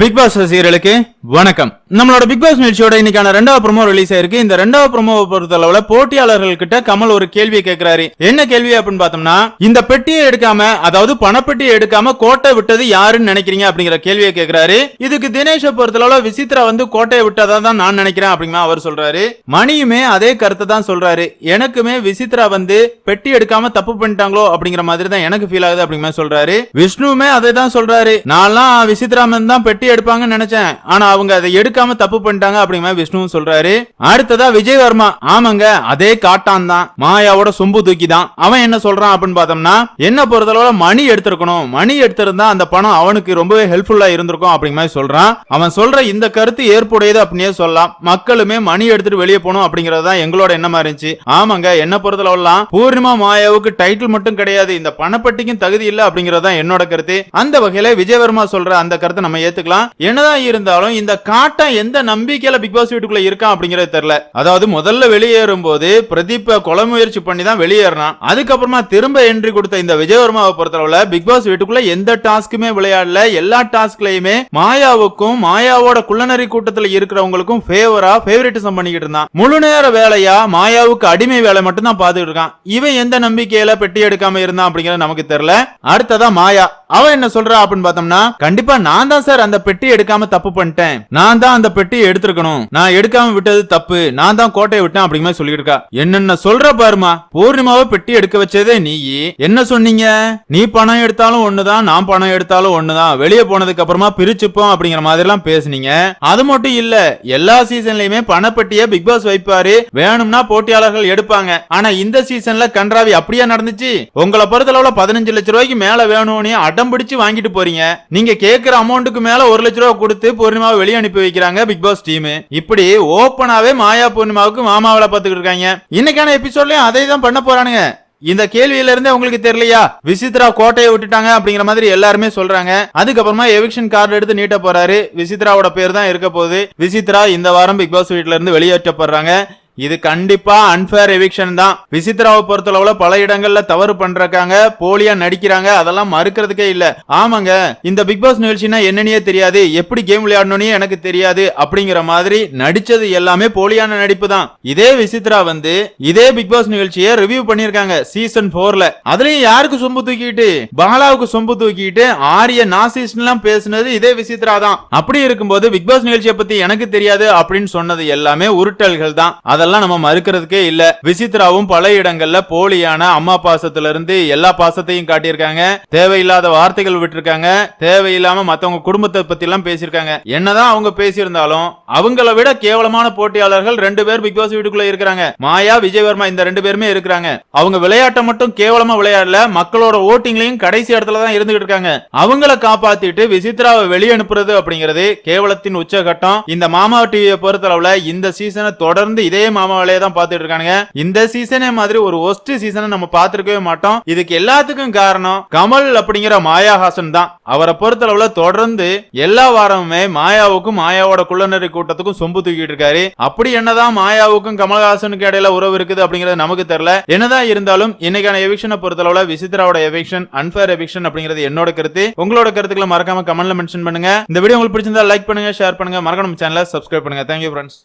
Big pass ரசிகர்களுக்கு வணக்கம். நம்மளோட பிக் பாஸ் நிகழ்ச்சியோட இன்னைக்கான ரெண்டாவது ப்ரோமோ ரிலீஸ் ஆயிருக்கு இந்த ரெண்டாவது ப்ரோமோவை பொறுத்தளவுல போட்டியாளர்கள் கிட்ட கமல் ஒரு கேள்வியை கேட்கிறாரு என்ன கேள்வி அப்படின்னு பார்த்தோம்னா இந்த பெட்டியை எடுக்காம அதாவது பணப்பெட்டியை எடுக்காம கோட்டை விட்டது யாருன்னு நினைக்கிறீங்க அப்படிங்கிற கேள்வியை கேட்கிறாரு இதுக்கு தினேஷை பொறுத்தளவுல விசித்ரா வந்து கோட்டையை விட்டதா தான் நான் நினைக்கிறேன் அப்படிங்கிற அவர் சொல்றாரு. மணியுமே அதே கருத்தை தான் சொல்றாரு. எனக்குமே விசித்ரா வந்து பெட்டி எடுக்காம தப்பு பண்ணிட்டாங்களோ அப்படிங்கிற மாதிரி தான் எனக்கு ஃபீல் ஆகுது அப்படிங்கிற சொல்றாரு. விஷ்ணுவுமே அதே தான் சொல்றாரு. நான்லாம் விசித்ராமன் தான் பெட்டி எடுப்பாங்கன்னு நினைச்சேன். ஆனா அவங்க அதை எடுக்காம தப்பு பண்ணிட்டாங்க அப்படிங்கிற விஷ்ணுவும் சொல்றாரு. அடுத்ததா விஜய் வர்மா ஆமாங்க அதே காட்டான் தான். மாயாவோட சொம்பு தூக்கி தான் அவன் என்ன சொல்றான் அப்படின்னு பார்த்தோம்னா என்ன பொறுத்தளவுல மணி எடுத்திருக்கணும். மணி எடுத்திருந்தா அந்த பணம் அவனுக்கு ரொம்பவே ஹெல்ப்ஃபுல்லா இருந்திருக்கும் அப்படிங்கிற மாதிரி சொல்றான். அவன் சொல்ற இந்த கருத்து ஏற்புடையது அப்படின்னே சொல்லலாம். மக்களுமே மணி எடுத்துட்டு வெளியே போகணும் அப்படிங்கறது தான் எங்களோட எண்ணமா இருந்துச்சு. ஆமாங்க என்ன பொறுத்தளவுலாம் பூர்ணிமா மாயாவுக்கு டைட்டில் மட்டும் கிடையாது. இந்த பணப்பட்டிக்கும் தகுதி இல்ல அப்படிங்கறது தான் என்னோட கருத்து. அந்த வகையில விஜயவர்மா சொல்ற அந்த கருத்தை நம்ம ஏத்துக்கலாம். என்னதான் இருந்தாலும் இந்த காட்டம் எந்த நம்பிக்கையில பிக் பாஸ் வீட்டுக்குள்ள இருக்கான் அப்படிங்கறது தெரியல. அதாவது முதல்ல வெளியேறும் போது பிரதீப் கொலை முயற்சி பண்ணி தான் வெளியேறினான். அதுக்கப்புறமா திரும்ப என்ட்ரி கொடுத்த இந்த விஜயவர்மாவை பொறுத்தளவுல பிக் பாஸ் வீட்டுக்குள்ள எந்த டாஸ்க்குமே விளையாடல. எல்லா டாஸ்க்லயுமே மாயாவுக்கும் மாயாவோட குள்ளநரி கூட்டத்துல இருக்கிறவங்களுக்கும் ஃபேவரா ஃபேவரட்டிசம் பண்ணிக்கிட்டு இருந்தான். முழு நேர வேலையா மாயாவுக்கு அடிமை வேலை மட்டும் தான் பாத்துட்டு இருக்கான். இவன் எந்த நம்பிக்கையில பெட்டி எடுக்காம இருந்தான் அப்படிங்கறது நமக்கு தெரியல. அடுத்ததான் மாயா. அவன் என்ன சொல்றா அப்படின்னு பார்த்தோம்னா கண்டிப்பா நான் தான் சார் அந்த பெட்டி எடுக்காம தப்பு பண்ணிட்டேன். நான் தான் அந்த பெட்டியை எடுத்திருக்கணும். நான் எடுக்காம விட்டது தப்பு. நான் தான் கோட்டையை விட்டேன் அப்படிங்கிற மாதிரி சொல்லிட்டு இருக்கா. என்னென்ன சொல்ற பாருமா பூர்ணிமாவை பெட்டி எடுக்க வச்சதே நீ என்ன சொன்னீங்க? நீ பணம் எடுத்தாலும் ஒண்ணுதான் நான் பணம் எடுத்தாலும் ஒண்ணுதான். வெளியே போனதுக்கு அப்புறமா பிரிச்சுப்போம் அப்படிங்கிற மாதிரி எல்லாம் பேசுனீங்க. அது மட்டும் இல்ல எல்லா சீசன்லயுமே பணப்பெட்டியை பிக் பாஸ் வைப்பாரு. வேணும்னா போட்டியாளர்கள் எடுப்பாங்க. ஆனா இந்த சீசன்ல கன்றாவி அப்படியே நடந்துச்சு? உங்களை பொறுத்தளவுல பதினஞ்சு லட்ச ரூபாய்க்கு மேல வேணும்னு அடம் பிடிச்சு வாங்கிட்டு போறீங்க. நீங்க கேக்குற அமௌண்ட்டுக்கு மேல ஒரு லட்ச ரூபா கொடுத்து பூர்ணிமாவை வெளியே அனுப்பி வைக்கிறாங்க பிக் பாஸ் டீம் இப்படி ஓப்பனாவே மாயா பூர்ணிமாவுக்கு மாமாவில பாத்துக்கிட்டு இருக்காங்க. இன்னைக்கான எபிசோட்லயும் அதை தான் பண்ண போறானுங்க. இந்த கேள்வியில இருந்தே உங்களுக்கு தெரியலையா? விசித்ரா கோட்டையை விட்டுட்டாங்க அப்படிங்கிற மாதிரி எல்லாருமே சொல்றாங்க. அதுக்கப்புறமா எவிக்ஷன் கார்டு எடுத்து நீட்ட போறாரு. விசித்ராவோட பேர் தான் இருக்க போகுது. விசித்ரா இந்த வாரம் பிக் பாஸ் வீட்டுல இருந்து வெளியேற்றப்படுறாங்க. இது கண்டிப்பா அன்பேர் எவிக்ஷன் தான். விசித்ராவை பொறுத்தளவுல பல இடங்கள்ல தவறு பண்றாங்க போலியா நடிக்கிறாங்க அதெல்லாம் மறுக்கிறதுக்கே இல்ல. ஆமாங்க இந்த பிக் பாஸ் நிகழ்ச்சினா என்னன்னே தெரியாது. எப்படி கேம் விளையாடணும்னு எனக்கு தெரியாது. அப்படிங்கிற மாதிரி நடிச்சது எல்லாமே போலியான நடிப்பு தான். இதே விசித்ரா வந்து இதே பிக் பாஸ் நிகழ்ச்சியை ரிவ்யூ பண்ணிருக்காங்க சீசன் போர்ல அதுலயும் யாருக்கு சொம்பு தூக்கிட்டு பாலாவுக்கு சொம்பு தூக்கிட்டு ஆரிய நாசிஸ்ட்லாம் பேசுனது இதே விசித்ரா தான். அப்படி இருக்கும்போது பிக் பாஸ் நிகழ்ச்சியை பத்தி எனக்கு தெரியாது அப்படின்னு சொன்னது எல்லாமே உருட்டல்கள் தான். அதெல்லாம் நம்ம மறுக்கிறதுக்கே இல்ல. விசித்ராவும் பல இடங்கள்ல போலியான அம்மா பாசத்துல இருந்து எல்லா பாசத்தையும் காட்டியிருக்காங்க. தேவையில்லாத வார்த்தைகள் விட்டுருக்காங்க. தேவையில்லாம மத்தவங்க குடும்பத்தை பத்தி எல்லாம் பேசியிருக்காங்க. என்னதான் அவங்க பேசியிருந்தாலும் அவங்கள விட கேவலமான போட்டியாளர்கள் ரெண்டு பேர் பிக் பாஸ் வீட்டுக்குள்ள இருக்கிறாங்க. மாயா விஜயவர்மா இந்த ரெண்டு பேருமே இருக்கிறாங்க. அவங்க விளையாட்டை மட்டும் கேவலமா விளையாடல மக்களோட ஓட்டிங்லயும் கடைசி இடத்துல தான் இருந்துகிட்டு இருக்காங்க. அவங்கள காப்பாத்திட்டு விசித்ராவை வெளியே அனுப்புறது அப்படிங்கிறது கேவலத்தின் உச்சகட்டம். இந்த மாமா டிவியை பொறுத்தளவுல இந்த சீசனை தொடர்ந்து இதே மாமா வேலையை தான் பார்த்துட்டு இருக்கானுங்க இந்த சீசனே மாதிரி ஒரு ஒஸ்ட் சீசனை நம்ம பார்த்துருக்கவே மாட்டோம். இதுக்கு எல்லாத்துக்கும் காரணம் கமல் அப்படிங்கிற மாயாஹாசன் தான். அவரை பொறுத்தளவுல தொடர்ந்து எல்லா வாரமுமே மாயாவுக்கும் மாயாவோட குள்ளநரி கூட்டத்துக்கும் சொம்பு தூக்கிட்டு இருக்காரு அப்படி என்னதான் மாயாவுக்கும் கமல்ஹாசனுக்கு இடையில உறவு இருக்குது அப்படிங்கிறது நமக்கு தெரியல. என்னதான் இருந்தாலும் இன்னைக்கான எவிக்ஷனை பொறுத்தளவுல விசித்ராவோட எவிக்ஷன் அன்பேர் எவிக்ஷன் அப்படிங்கிறது என்னோட கருத்து. உங்களோட கருத்துக்களை மறக்காம கமெண்ட்ல மென்ஷன் பண்ணுங்க. இந்த வீடியோ உங்களுக்கு பிடிச்சிருந்தா லைக் பண்ணுங்க ஷேர் பண்ணுங்க. மறக்காம சேனலை சப்ஸ்கிரைப் பண்ணுங்க. Thank you friends